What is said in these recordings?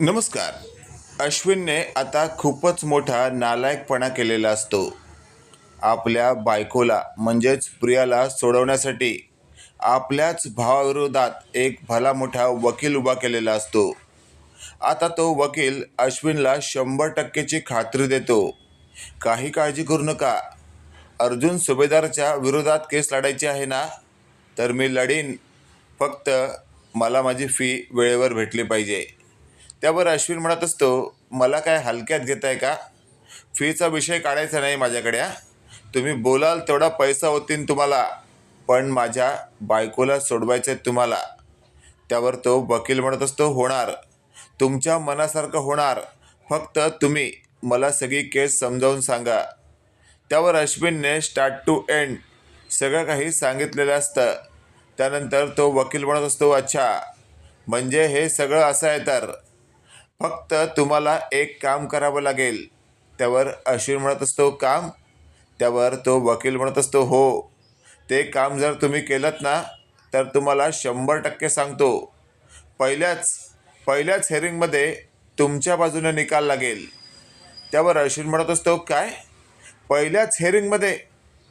नमस्कार. अश्विनने आता खूपच मोठा नालायकपणा केलेला असतो. आपल्या बायकोला म्हणजेच प्रियाला सोडवण्यासाठी आपल्याच भावाविरोधात एक भला मोठा वकील उभा केलेला असतो. आता तो वकील अश्विनला शंभर टक्केची खात्री देतो. काही काळजी करू नका. अर्जुन सुभेदारच्या विरोधात केस लढायची आहे ना? तर मी लढीन. फक्त मला माझी फी वेळेवर भेटली पाहिजे. त्यावर अश्विन म्हणत असतो मला काय हलक्यात घेत आहे का? फीचा विषय काढायचा नाही माझ्याकडे तुम्ही बोलाल तेवढा पैसा होतीन तुम्हाला पण माझ्या बायकोला सोडवायचं आहे तुम्हाला. त्यावर तो वकील म्हणत असतो होणार. तुमच्या मनासारखं होणार. फक्त तुम्ही मला सगळी केस समजावून सांगा. त्यावर अश्विनने स्टार्ट टू एंड सगळं काही सांगितलेलं असतं. त्यानंतर तो वकील म्हणत असतो अच्छा. म्हणजे हे सगळं असं आहे तर फक्त तुम्हाला एक काम करावं लागेल. त्यावर अश्विन म्हणत असतो काम? त्यावर तो वकील म्हणत असतो हो. ते काम जर तुम्ही केलं ना तर तुम्हाला शंभर टक्के सांगतो. पहिल्याच पहिल्याच हेअरिंगमध्ये तुमच्या बाजूने निकाल लागेल. त्यावर अश्विन म्हणत असतो काय? पहिल्याच हेअरिंगमध्ये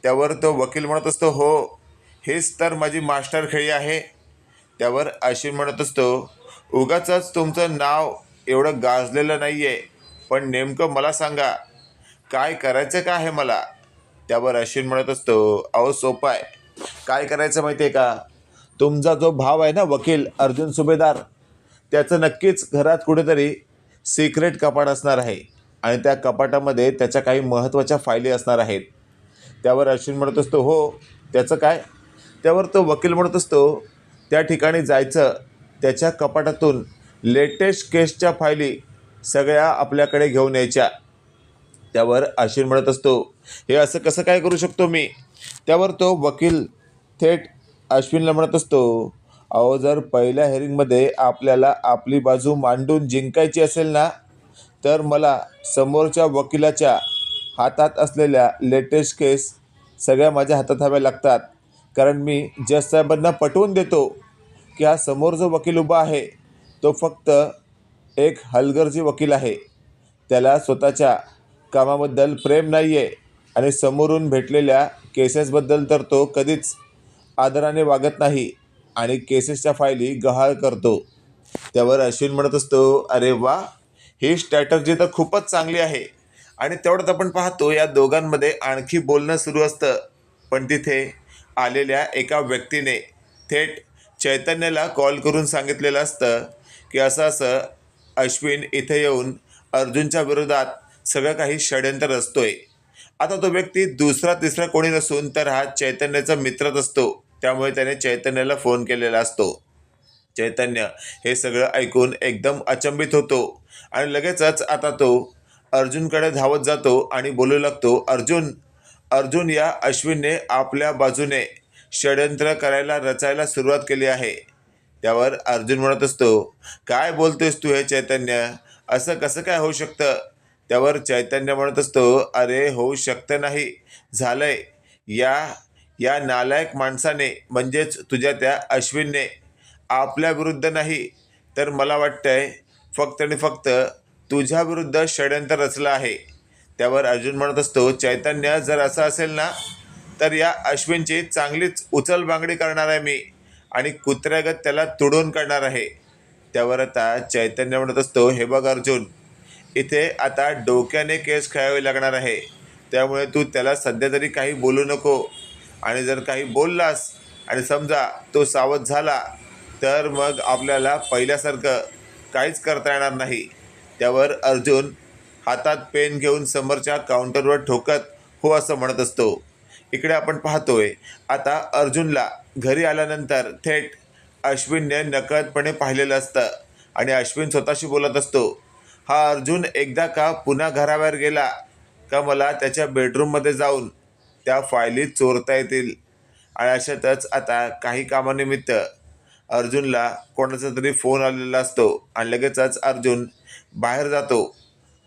त्यावर तो वकील म्हणत असतो हो. हेच तर माझी मास्टर खेळी आहे. त्यावर अश्विन म्हणत असतो उगाच तुमचं नाव एवढं गाजलेलं नाही आहे पण नेमकं मला सांगा काय करायचं का आहे मला? त्यावर अश्विन म्हणत असतो अहो सोपं आहे. काय करायचं माहिती आहे का? तुमचा जो भाव आहे ना वकील अर्जुन सुभेदार त्याचं नक्कीच घरात कुठेतरी सिक्रेट कपाट असणार आहे. आणि त्या कपाटामध्ये त्याच्या काही महत्त्वाच्या फायली असणार आहेत. त्यावर अश्विन म्हणत असतो हो त्याचं काय? त्यावर तो वकील म्हणत असतो त्या ठिकाणी जायचं त्याच्या कपाटातून लेटेस्ट केसच्या फायली सगळ्या आपल्याकडे घेऊन यायच्या. त्यावर अश्विन म्हणत असतो हे असं कसं काय करू शकतो मी? त्यावर तो वकील थेट अश्विनला म्हणत असतो अहो जर पहिल्या हेअरिंगमध्ये आपल्याला आपली बाजू मांडून जिंकायची असेल ना तर मला समोरच्या वकिलाच्या हातात असलेल्या लेटेस्ट केस सगळ्या माझ्या हातात हव्या लागतात. कारण मी जज साहेबांना पटवून देतो की हा समोर जो वकील उभा आहे तो फक्त एक हलगर्जी वकील आहे. त्याला स्वतःच्या कामाबद्दल प्रेम नाही आहे आणि समोरून भेटलेल्या केसेसबद्दल तर तो कधीच आदराने वागत नाही आणि केसेसच्या फायली गहाळ करतो. त्यावर अश्विन म्हणत असतो अरे वा ही स्ट्रॅटर्जी तर खूपच चांगली आहे आणि तेवढंच आपण पाहतो या दोघांमध्ये आणखी बोलणं सुरू असतं. पण तिथे आलेल्या एका व्यक्तीने थेट चैतन्याला कॉल करून सांगितलेलं असतं की असं असं अश्विन इथे येऊन अर्जुनच्या विरोधात सगळं काही षडयंत्र असतोय आता तो व्यक्ती दुसरा तिसरा कोणी नसून तर हा चैतन्याचा मित्रच असतो. त्यामुळे त्याने चैतन्याला फोन केलेला असतो. चैतन्य हे सगळं ऐकून एकदम अचंबित होतो. आणि लगेचच आता तो अर्जुनकडे धावत जातो आणि बोलू लागतो अर्जुन अर्जुन या अश्विनने आपल्या बाजूने षडयंत्र करायला रचायला सुरुवात केली आहे. त्यावर अर्जुन म्हणत असतो काय बोलतोयस तू हे चैतन्य? असं कसं काय होऊ शकतं? त्यावर चैतन्य म्हणत असतो अरे होऊ शकतं नाही. झालंय. या या नालायक माणसाने म्हणजेच तुझ्या त्या अश्विनने आपल्या विरुद्ध नाही. तर मला वाटतंय फक्त आणि फक्त तुझ्याविरुद्ध षडयंत्र रचलं आहे. त्यावर अर्जुन म्हणत असतो चैतन्य जर असं असेल ना तर या अश्विनची चांगलीच उचलबांगडी करणार आहे मी. आणि कुत्र्यागत त्याला तुडून काढणार आहे. त्यावर आता चैतन्य म्हणत असतो हे बघ अर्जुन इथे आता डोक्याने केस खेळावे लागणार आहे. त्यामुळे तू त्याला सध्या तरी काही बोलू नको. आणि जर काही बोललास आणि समजा तो सावध झाला तर मग आपल्याला पहिल्यासारखं काहीच करता येणार नाही. त्यावर अर्जुन हातात पेन घेऊन समोरच्या काउंटरवर ठोकत हो असं म्हणत असतो. इकडे आपण पाहतोय आता अर्जुनला घरी आल्यानंतर थेट अश्विनने नकळतपणे पाहिलेलं असतं आणि अश्विन स्वतःशी बोलत असतो हा अर्जुन एकदा का पुन्हा घराबाहेर गेला? का मला त्याच्या बेडरूममध्ये जाऊन त्या फायली चोरता येतील? आणि अशातच आता काही कामानिमित्त अर्जुनला कोणाचा तरी फोन आलेला असतो आणि लगेचच अर्जुन बाहेर जातो.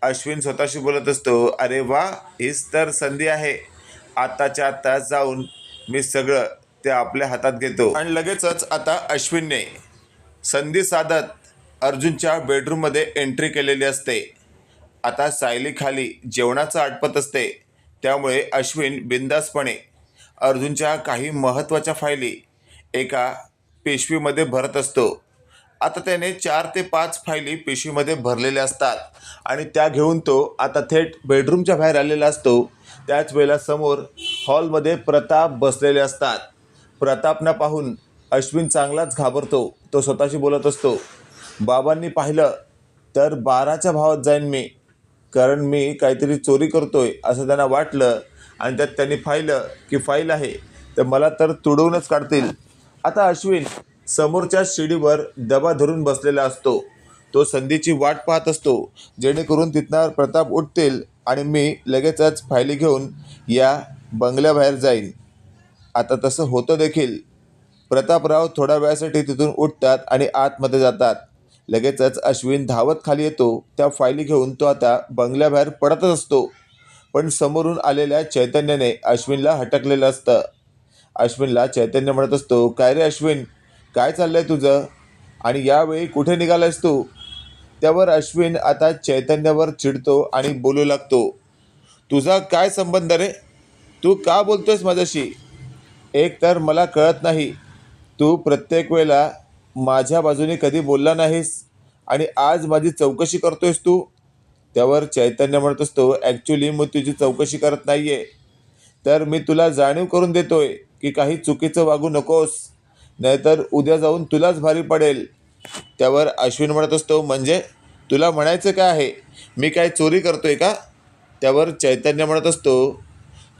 अश्विन स्वतःशी बोलत असतो अरे वा हीच तर संधी आहे. आत्ताच्या आत्ता जाऊन मी सगळं ते आपल्या हातात घेतो. आणि लगेचच आता अश्विनने संधी साधत अर्जुनच्या बेडरूममध्ये एंट्री केलेली असते. आता सायलीखाली जेवणाचं आटपत असते. त्यामुळे अश्विन बिंदासपणे अर्जुनच्या काही महत्त्वाच्या फायली एका पिशवीमध्ये भरत असतो. आता त्याने चार ते पाच फायली पिशवीमध्ये भरलेल्या असतात. आणि त्या घेऊन तो आता थेट बेडरूमच्या बाहेर आलेला असतो. त्याच वेळेला समोर हॉलमध्ये प्रताप बसलेले असतात. प्रतापना पाहून अश्विन चांगलाच घाबरतो. तो स्वतःशी बोलत असतो बाबांनी पाहिलं तर बाराच्या भावात जाईन मी. कारण मी काहीतरी चोरी करतोय असं त्यांना वाटलं आणि त्यात त्यांनी पाहिलं की फाईल आहे तर मला तर तुडवूनच काढतील. आता अश्विन समोरच्या शिडीवर डबा धरून बसलेला असतो. तो संधीची वाट पाहत असतो जेणेकरून तिथनं प्रताप उठतील आणि मी लगेचच फायली घेऊन या बंगल्याबाहेर जाईन. आता तसं होतं देखील. प्रतापराव थोड्या वेळासाठी तिथून उठतात आणि आतमध्ये जातात. लगेचच अश्विन धावत खाली येतो. त्या फायली घेऊन तो आता बंगल्याबाहेर पडतच असतो. पण समोरून आलेल्या चैतन्याने अश्विनला हटकलेलं असतं. अश्विनला चैतन्य म्हणत असतो काय रे अश्विन? काय चाललंय तुझं? आणि यावेळी कुठे निघालायस तू? त्यावर अश्विन आता चैतन्यावर चिडतो आणि बोलू लागतो. तुझा काय संबंध रे? तू का बोलतोयस माझ्याशी? एक तर मला कळत नाही. तू प्रत्येक वेळेला माझ्या बाजूने कधी बोलला नाहीस आणि आज माझी चौकशी करतोयस तू? त्यावर चैतन्य म्हणत असतो ॲक्च्युली मी तुझी चौकशी करत नाही आहे तर मी तुला जाणीव करून देतोय की काही चुकीचं वागू नकोस. नाहीतर उद्या जाऊन तुलाच भारी पडेल. त्यावर अश्विन म्हणत असतो म्हणजे तुला म्हणायचं काय आहे? मी काय चोरी करतोय का? त्यावर चैतन्य म्हणत असतो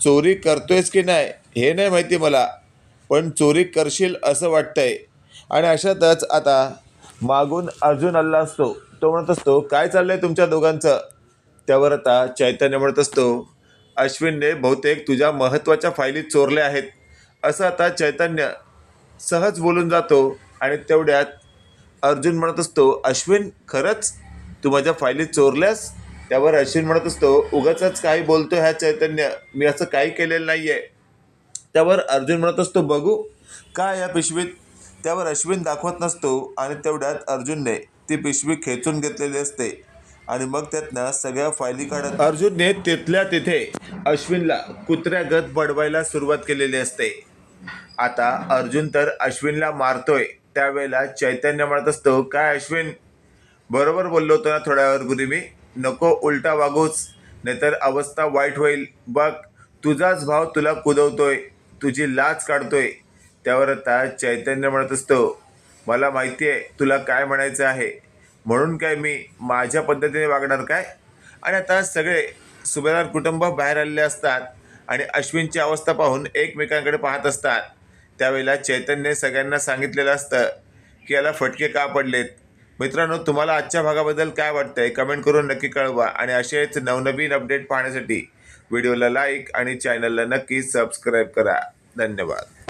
चोरी करतोयस की नाही? हे नाही माहिती मला पण चोरी करशील असं वाटतंय. आणि अशातच आता मागून अर्जुन आला असतो. तो म्हणत असतो काय चाललंय तुमच्या दोघांचं? त्यावर आता चैतन्य म्हणत असतो अश्विनने बहुतेक तुझ्या महत्त्वाच्या फायली चोरल्या आहेत. असं आता चैतन्य सहज बोलून जातो आणि तेवढ्यात अर्जुन म्हणत असतो अश्विन खरंच? तू माझ्या फायली चोरल्यास? त्यावर अश्विन म्हणत असतो उगाच काही बोलतो ह्या चैतन्य. मी असं काही केलेलं नाही आहे त्यावर अर्जुन म्हणत असतो बघू काय या पिशवीत? त्यावर अश्विन दाखवत नसतो आणि तेवढ्यात अर्जुनने ती पिशवी खेचून घेतलेली असते. आणि मग त्यातनं सगळ्या फायली काढत अर्जुनने तिथल्या तिथे अश्विनला कुत्र्यागत बडवायला सुरुवात केलेली असते. आता अर्जुन तर अश्विनला मारतोय. त्यावेळेला चैतन्य म्हणत असतो काय अश्विन? बरोबर बोललो होतो ना थोड्या वेळपूर्वी मी. नको उलटा वागूच. नाहीतर अवस्था वाईट होईल. बघ तुझाच भाव तुला कुदवतोय. तुझी लाच काढतोय. त्यावर आता चैतन्य म्हणत असतो मला माहिती आहे तुला काय म्हणायचं आहे. म्हणून काय मी माझ्या पद्धतीने वागणार काय? आणि आता सगळे सुभेदार कुटुंब बाहेर आलेले असतात आणि अश्विनची अवस्था पाहून एकमेकांकडे पाहत असतात. त्यावेळेला चैतन्य सगळ्यांना सांगितलेलं असतं की याला फटके का पडलेत? मित्रांनो तुम्हाला आजच्या भागाबद्दल काय वाटतंय? कमेंट करून नक्की कळवा. आणि असेच नवनवीन अपडेट पाहण्यासाठी व्हिडिओला लाईक आणि चॅनलला नक्की सबस्क्राईब करा. धन्यवाद.